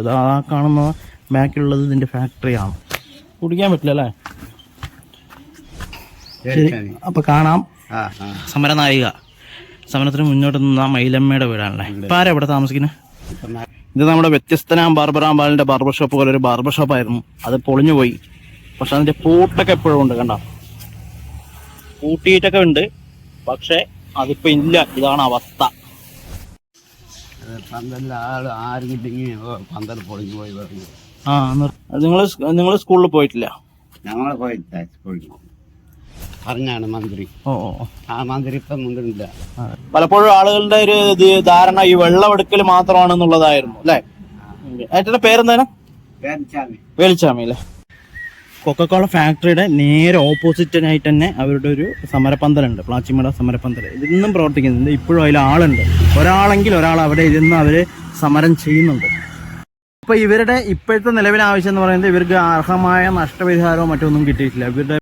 ആ കാണുന്ന ബാക്കിലുള്ളത് ഇതിന്റെ ഫാക്ടറിയാണ്. കുടിക്കാൻ പറ്റില്ല അല്ലേ? ശരി അപ്പൊ കാണാം. സമരനായിക. സമരത്തിന് മുന്നോട്ട് നിന്ന മൈലമ്മയുടെ വീടാണല്ലേ? ഇപ്പൊ ആരാ ഇവിടെ താമസിക്കുന്നത് ഇത് നമ്മുടെ വ്യത്യസ്തനാം ബാർബറാമ്പാലിന്റെ ബാർബർ ഷോപ്പ് പോലെ ഒരു ബാർബർ ഷോപ്പ് ആയിരുന്നു അത് പൊളിഞ്ഞു പോയി. പക്ഷെ അതിന്റെ പൂട്ടൊക്കെ എപ്പോഴും ഉണ്ട് കണ്ട? പൂട്ടിയിട്ടൊക്കെ ഉണ്ട്. പക്ഷെ അതിപ്പോ ഇല്ല. ഇതാണ് അവസ്ഥ. പന്തലിൽ ആൾ ആരുമില്ലെങ്കിൽ പന്തൽ പൊളിഞ്ഞു പോയി പറഞ്ഞു ആ നിങ്ങൾ നിങ്ങൾ സ്കൂളിൽ പോയിട്ടില്ല? ഞങ്ങൾ പോയി സ്കൂളിൽ പറഞ്ഞാണ് മന്ത്രി. ഓ. ആ മന്ത്രി ഇപ്പം മുണ്ടില്ല പലപ്പോഴും ആളുകളുടെ ഒരു ഇത് ധാരണ ഈ വെള്ളമെടുക്കൽ മാത്രമാണെന്നുള്ളതായിരുന്നു അല്ലേ? ഏട്ടന്റെ പേരെന്താണ്? വേലിച്ചാമി വേലിച്ചാമി അല്ലേ? കൊക്കക്കോള ഫാക്ടറിയുടെ നേരെ ഓപ്പോസിറ്റിനായിട്ട് തന്നെ അവരുടെ ഒരു സമരപ്പന്തലുണ്ട് പ്ലാച്ചിമട സമരപ്പന്തൽ ഇതിന്നും പ്രവർത്തിക്കുന്നുണ്ട്. ഇപ്പോഴും അതിൽ ആളുണ്ട്. ഒരാളെങ്കിൽ ഒരാൾ അവിടെ ഇരുന്ന് അവർ സമരം ചെയ്യുന്നുണ്ട്. അപ്പോൾ ഇവരുടെ ഇപ്പോഴത്തെ നിലവിലെ ആവശ്യം എന്ന് പറയുന്നത് ഇവർക്ക് അർഹമായ നഷ്ടപരിഹാരമോ മറ്റൊന്നും കിട്ടിയിട്ടില്ല. ഇവരുടെ